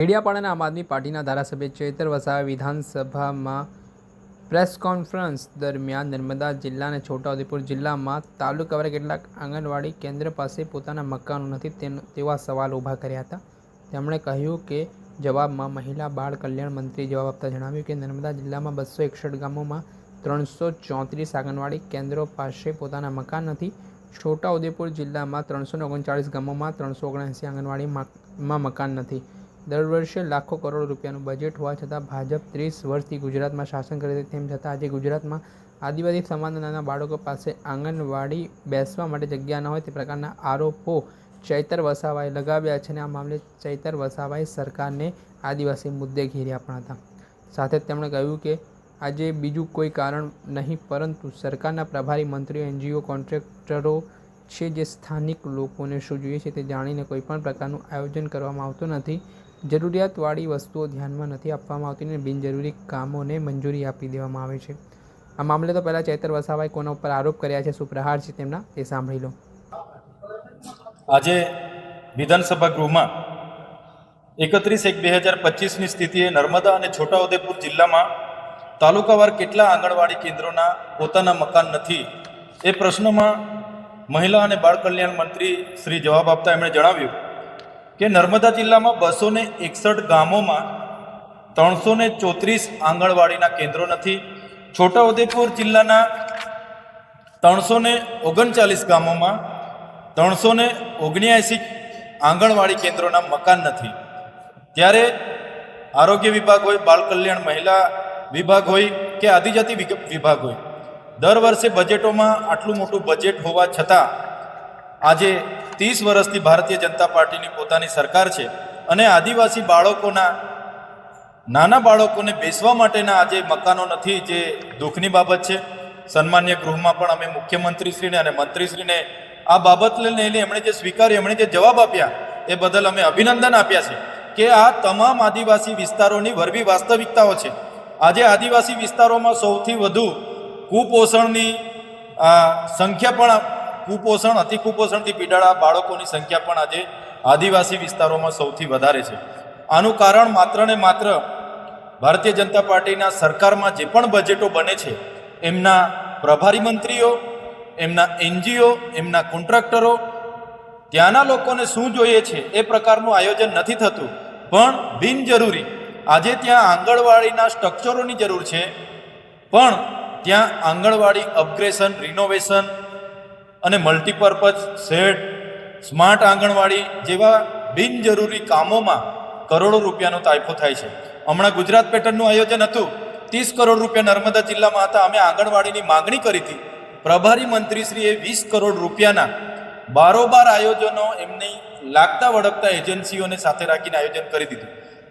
ડેડિયાપાડાના આમ આદમી પાર્ટીના ધારાસભ્ય ચેતર વસાવા વિધાનસભામાં પ્રેસ કોન્ફરન્સ દરમિયાન નર્મદા જિલ્લા અને છોટાઉદેપુર જિલ્લામાં તાલુકાવાળા કેટલાક આંગણવાડી કેન્દ્ર પાસે પોતાના મકાનો નથી તેવા સવાલ ઊભા કર્યા હતા. તેમણે કહ્યું કે જવાબમાં મહિલા બાળ કલ્યાણ મંત્રી જવાબ આપતા જણાવ્યું કે નર્મદા જિલ્લામાં બસો એકસઠ ગામોમાં ત્રણસો ચોત્રીસ આંગણવાડી કેન્દ્રો પાસે પોતાના મકાન નથી. છોટાઉદેપુર જિલ્લામાં ત્રણસો ઓગણચાળીસ ગામોમાં ત્રણસો ઓગણએંસી આંગણવાડીમાં મકાન નથી. દર વર્ષે લાખો કરોડ રૂપિયાનું બજેટ હોવા છતાં ભાજપ ત્રીસ વર્ષથી ગુજરાતમાં શાસન કરે છે. તેમ છતાં આજે ગુજરાતમાં આદિવાસી સમાજના નાના બાળકો પાસે આંગણવાડી બેસવા માટે જગ્યા ન હોય તે પ્રકારના આરોપો ચૈતર વસાવાએ લગાવ્યા છે અને આ મામલે ચૈતર વસાવાએ સરકારને આદિવાસી મુદ્દે ઘેર્યા પણ હતા. સાથે જ તેમણે કહ્યું કે આજે બીજું કોઈ કારણ નહીં, પરંતુ સરકારના પ્રભારી મંત્રીઓ, એનજીઓ, કોન્ટ્રાક્ટરો છે જે સ્થાનિક લોકોને શું જોઈએ છે તે જાણીને કોઈપણ પ્રકારનું આયોજન કરવામાં આવતું નથી. જરૂરિયાતવાળી વસ્તુઓ ધ્યાનમાં નથી આપવામાં આવતી અને બિનજરૂરી કામોને મંજૂરી આપી દેવામાં આવે છે. આ મામલે તો પહેલાં ચૈતર વસાવાએ કોના ઉપર આરોપ કર્યા છે શું છે તેમના તે સાંભળી લો. આજે વિધાનસભા ગૃહમાં એકત્રીસ એક બે હજાર પચીસની સ્થિતિએ નર્મદા અને છોટાઉદેપુર જિલ્લામાં તાલુકાવાર કેટલા આંગણવાડી કેન્દ્રોના પોતાના મકાન નથી, એ પ્રશ્નમાં મહિલા અને બાળ કલ્યાણ મંત્રી શ્રી જવાબ આપતા એમણે જણાવ્યું. કે નર્મદા જિલ્લામાં બસો ને એકસઠ ગામોમાં ત્રણસો ને ચોત્રીસ આંગણવાડીના કેન્દ્રો નથી. છોટાઉદેપુર જિલ્લાના ત્રણસો ને ઓગણચાલીસ ગામોમાં ત્રણસો ને ઓગણ્યાએંસી આંગણવાડી કેન્દ્રોના મકાન નથી. ત્યારે આરોગ્ય વિભાગ હોય, બાળ કલ્યાણ મહિલા વિભાગ હોય કે આદિજાતિ વિભાગ હોય, દર વર્ષે બજેટોમાં આટલું મોટું બજેટ હોવા છતાં આજે ત્રીસ વર્ષથી ભારતીય જનતા પાર્ટીની પોતાની સરકાર છે અને આદિવાસી બાળકોના, નાના બાળકોને બેસવા માટેના આજે મકાનો નથી, જે દુઃખની બાબત છે. સન્માન્ય ગૃહમાં પણ અમે મુખ્યમંત્રીશ્રીને અને મંત્રીશ્રીને આ બાબતને લઈને એમણે જે સ્વીકાર્યું, એમણે જે જવાબ આપ્યા, એ બદલ અમે અભિનંદન આપ્યા છે કે આ તમામ આદિવાસી વિસ્તારોની વરવી વાસ્તવિકતાઓ છે. આજે આદિવાસી વિસ્તારોમાં સૌથી વધુ કુપોષણની સંખ્યા પણ કુપોષણ અતિ કુપોષણથી પીડાળા બાળકોની સંખ્યા પણ આજે આદિવાસી વિસ્તારોમાં સૌથી વધારે છે. આનું કારણ માત્ર ને માત્ર ભારતીય જનતા પાર્ટીના સરકારમાં જે પણ બજેટો બને છે, એમના પ્રભારી મંત્રીઓ, એમના એનજીઓ, એમના કોન્ટ્રાક્ટરો, ત્યાંના લોકોને શું જોઈએ છે એ પ્રકારનું આયોજન નથી થતું. પણ બિનજરૂરી, આજે ત્યાં આંગણવાડીના સ્ટ્રક્ચરોની જરૂર છે, પણ ત્યાં આંગણવાડી અપગ્રેશન, રિનોવેશન અને મલ્ટીપર્પઝ શેડ સ્માર્ટ આંગણવાડી જેવા બિનજરૂરી કામોમાં કરોડો રૂપિયાનો તાયફો થાય છે. હમણાં ગુજરાત પેટર્નનું આયોજન હતું. ત્રીસ કરોડ રૂપિયા નર્મદા જિલ્લામાં હતા. અમે આંગણવાડીની માગણી કરી હતી. પ્રભારી મંત્રીશ્રીએ વીસ કરોડ રૂપિયાના બારોબાર આયોજનો એમની લાગતા વળગતા એજન્સીઓને સાથે રાખીને આયોજન કરી દીધું.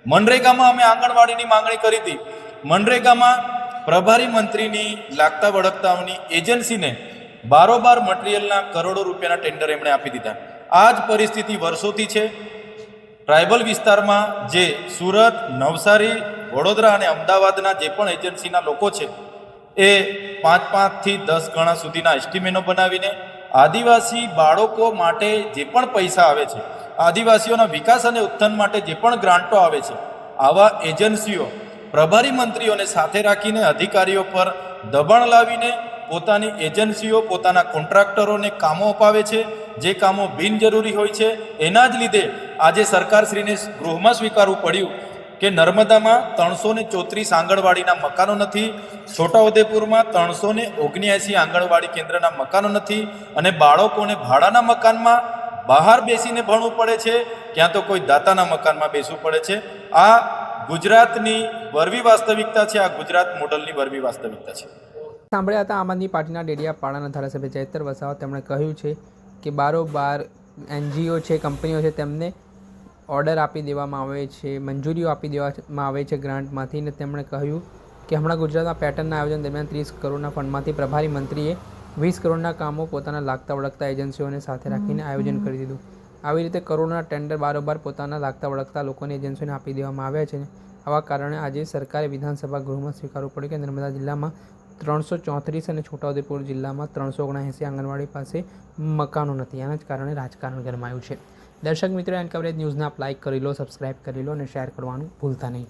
મનરેગામાં અમે આંગણવાડીની માંગણી કરી હતી. મનરેગામાં પ્રભારી મંત્રીની લાગતા વળગતાઓની એજન્સીને બારોબાર મટીરિયલના કરોડો રૂપિયાના ટેન્ડર એમણે આપી દીધા. આ જ પરિસ્થિતિ વર્ષોથી છે. ટ્રાઇબલ વિસ્તારમાં જે સુરત, નવસારી, વડોદરા અને અમદાવાદના જે પણ એજન્સીના લોકો છે, એ પાંચ પાંચથી દસ ગણા સુધીના એસ્ટિમેનો બનાવીને આદિવાસી બાળકો માટે જે પણ પૈસા આવે છે, આદિવાસીઓના વિકાસ અને ઉત્થાન માટે જે પણ ગ્રાન્ટો આવે છે, આવા એજન્સીઓ પ્રભારી મંત્રીઓને સાથે રાખીને અધિકારીઓ પર દબાણ લાવીને પોતાની એજન્સીઓ, પોતાના કોન્ટ્રાક્ટરોને કામો અપાવે છે. જે કામો બિનજરૂરી હોય છે, એના જ લીધે આજે સરકારશ્રીને ગૃહમાં સ્વીકારવું પડ્યું કે નર્મદામાં ત્રણસો ને ચોત્રીસ આંગણવાડીના મકાનો નથી, છોટાઉદેપુરમાં ત્રણસો ને ઓગણ્યાસી આંગણવાડી કેન્દ્રના મકાનો નથી અને બાળકોને ભાડાના મકાનમાં બહાર બેસીને ભણવું પડે છે. ક્યાં તો કોઈ દાતાના મકાનમાં બેસવું પડે છે. આ ગુજરાતની વરવી વાસ્તવિકતા છે, આ ગુજરાત મોડલની વરવી વાસ્તવિકતા છે. સાંભળ્યા હતા આમ આદમી પાર્ટીના ડેડિયાપાડાના ધારાસભ્ય ચૈતર વસાવા. તેમણે કહ્યું છે કે બારોબાર એનજીઓ છે કંપનીઓ છે તેમને ઓર્ડર આપી દેવામાં આવે છે મંજૂરીઓ આપી દેવામાં આવે છે ગ્રાન્ટમાંથી. ને તેમણે કહ્યું કે હમણાં ગુજરાતમાં પેટર્નના આયોજન દરમિયાન ત્રીસ કરોડના ફંડમાંથી પ્રભારી મંત્રીએ વીસ કરોડના કામો પોતાના લાગતા વળગતા એજન્સીઓને સાથે રાખીને આયોજન કરી દીધું. આવી રીતે કરોડના ટેન્ડર બારોબાર પોતાના લાગતા વળગતા લોકોની એજન્સીઓને આપી દેવામાં આવ્યા છે આવા કારણે આજે સરકારે વિધાનસભા ગૃહમાં સ્વીકારવું પડ્યું કે નર્મદા જિલ્લામાં ત્રણસો ચોત્રીસ અને છોટાઉદેપુર જિલ્લામાં ત્રણસો ઓગણએંસી આંગણવાડી પાસે મકાનો નથી. એના જ કારણે રાજકારણ ગરમાયું છે. દર્શક મિત્રો, એન કવરેજ ન્યૂઝને આપ લાઇક કરી લો સબસ્ક્રાઇબ કરી લો અને શેર કરવાનું ભૂલતા નહીં.